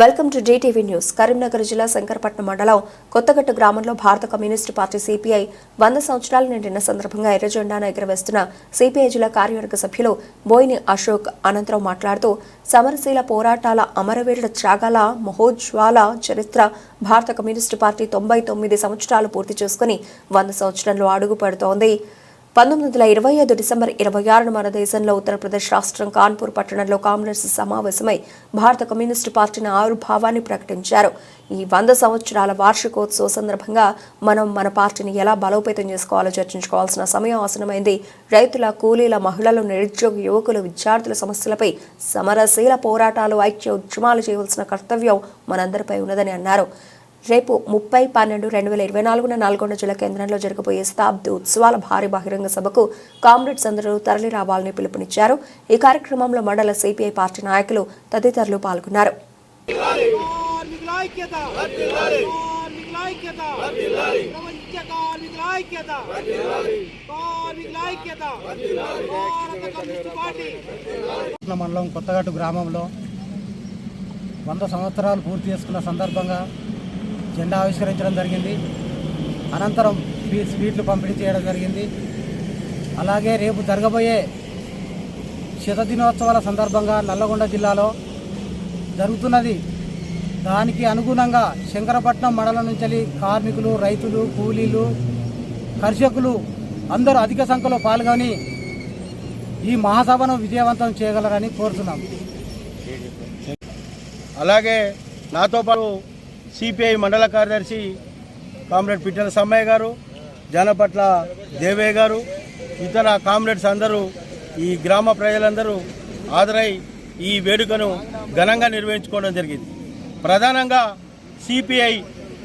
Welcome to DTV news. Karimnagar జిల్లా శంకరపట్నం మండలం కొత్తగట్టు గ్రామంలో భారత కమ్యూనిస్టు పార్టీ సిపిఐ వంద సంవత్సరాలు నిండిన సందర్భంగా ఎర్రజెండాను ఎగురవేస్తున్న సిపిఐ జిల్లా కార్యవర్గ సభ్యులు బోయిని అశోక్ అనంతరం మాట్లాడుతూ సమరశీల పోరాటాల అమరవీరుల త్యాగాల మహోజ్వాల చరిత్ర భారత కమ్యూనిస్టు పార్టీ తొంభై తొమ్మిది సంవత్సరాలు పూర్తి చేసుకుని వంద సంవత్సరంలో అడుగుపడుతోంది పంతొమ్మిది వందల ఇరవై ఐదు డిసెంబర్ ఇరవై ఆరున మన దేశంలో ఉత్తరప్రదేశ్ రాష్ట్రం కాన్పూర్ పట్టణంలో కాంగ్రెస్ సమావేశమై భారత కమ్యూనిస్టు పార్టీని ఆవిర్భావాన్ని ప్రకటించారు. ఈ వంద సంవత్సరాల వార్షికోత్సవ సందర్భంగా మనం మన పార్టీని ఎలా బలోపేతం చేసుకోవాలో చర్చించుకోవాల్సిన సమయం ఆసనమైంది రైతుల కూలీల మహిళలు నిరుద్యోగ యువకులు విద్యార్థుల సమస్యలపై సమరశీల పోరాటాలు ఐక్య ఉద్యమాలు చేయవలసిన కర్తవ్యం మనందరిపై ఉన్నదని అన్నారు. రేపు ముప్పై పన్నెండు రెండు వేల ఇరవై నాలుగున నల్గొండ జిల్లా కేంద్రంలో జరగబోయే శతాబ్ది ఉత్సవాల భారీ బహిరంగ సభకు కామ్రేడ్స్ అందరూ తరలి రావాలని పిలుపునిచ్చారు. ఈ కార్యక్రమంలో మండల సిపిఐ పార్టీ నాయకులు తదితరులు పాల్గొన్నారు. మండలం కొత్తగట్టు గ్రామంలో వంద సంవత్సరాలు పూర్తి చేసుకున్న సందర్భంగా జెండా ఆవిష్కరించడం జరిగింది. అనంతరం స్వీట్లు పంపిణీ చేయడం జరిగింది. అలాగే రేపు జరగబోయే శతదినోత్సవాల సందర్భంగా నల్లగొండ జిల్లాలో జరుగుతున్నది. దానికి అనుగుణంగా శంకరపట్నం మండలం నుంచి కార్మికులు రైతులు కూలీలు కర్షకులు అందరూ అధిక సంఖ్యలో పాల్గొని ఈ మహాసభను విజయవంతం చేయగలరని కోరుతున్నాం. అలాగే నాతో పాటు సిపిఐ మండల కార్యదర్శి కామ్రేడ్ పిట్టల సమ్మయ్య గారు జానపట్ల దేవయ్య గారు ఇతర కామ్రేడ్స్ అందరూ ఈ గ్రామ ప్రజలందరూ హాజరై ఈ వేడుకను ఘనంగా నిర్వహించుకోవడం జరిగింది. ప్రధానంగా సిపిఐ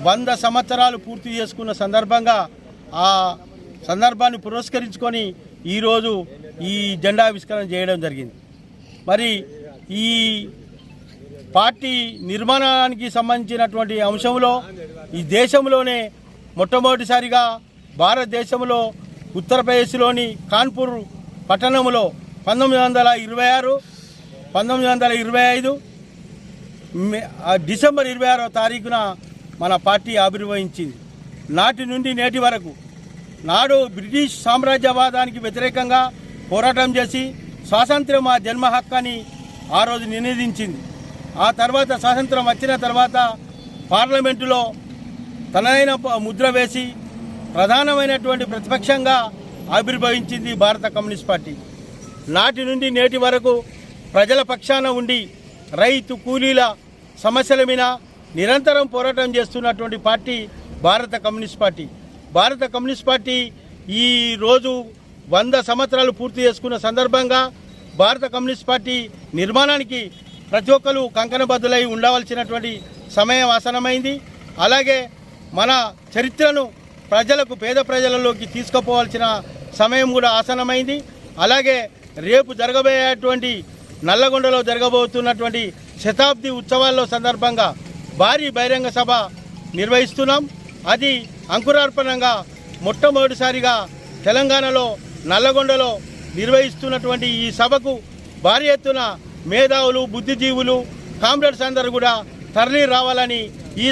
వంద సంవత్సరాలు పూర్తి చేసుకున్న సందర్భంగా ఆ సందర్భాన్ని పురస్కరించుకొని ఈరోజు ఈ జెండా ఆవిష్కరణ చేయడం జరిగింది. మరి ఈ పార్టీ నిర్మాణానికి సంబంధించినటువంటి అంశంలో ఈ దేశంలోనే మొట్టమొదటిసారిగా భారతదేశంలో ఉత్తరప్రదేశ్లోని కాన్పూర్ పట్టణంలో పంతొమ్మిది వందల ఇరవై ఆరు పంతొమ్మిది వందల ఇరవై ఐదు డిసెంబర్ ఇరవై ఆరో తారీఖున మన పార్టీ ఆవిర్భవించింది. నాటి నుండి నేటి వరకు నాడు బ్రిటిష్ సామ్రాజ్యవాదానికి వ్యతిరేకంగా పోరాటం చేసి స్వాతంత్ర్యం మా జన్మ హక్కని ఆ రోజు నినేదించింది. ఆ తర్వాత స్వాతంత్రం వచ్చిన తర్వాత పార్లమెంటులో తనదైన ప- ముద్ర వేసి ప్రధానమైనటువంటి ప్రతిపక్షంగా ఆవిర్భవించింది భారత కమ్యూనిస్ట్ పార్టీ. నాటి నుండి నేటి వరకు ప్రజల పక్షాన ఉండి రైతు కూలీల సమస్యల మీద నిరంతరం పోరాటం చేస్తున్నటువంటి party Bharata communist party. Bharata communist party ఈ రోజు వంద సంవత్సరాలు పూర్తి చేసుకున్న సందర్భంగా భారత కమ్యూనిస్ట్ పార్టీ నిర్మాణానికి ప్రతి ఒక్కరు కంకణబద్దులై ఉండవలసినటువంటి సమయం ఆసనమైంది అలాగే మన చరిత్రను ప్రజలకు పేద ప్రజలలోకి తీసుకుపోవాల్సిన సమయం కూడా ఆసనమైంది అలాగే రేపు జరగబోయేటువంటి నల్లగొండలో జరగబోతున్నటువంటి శతాబ్ది ఉత్సవాల్లో సందర్భంగా భారీ బహిరంగ సభ నిర్వహిస్తున్నాం. అది అంకురార్పణంగా మొట్టమొదటిసారిగా తెలంగాణలో నల్లగొండలో నిర్వహిస్తున్నటువంటి ఈ సభకు భారీ ఎత్తున మేధావులు బుద్ధిజీవులు కామ్రేడ్స్ అందరూ కూడా తరలి రావాలని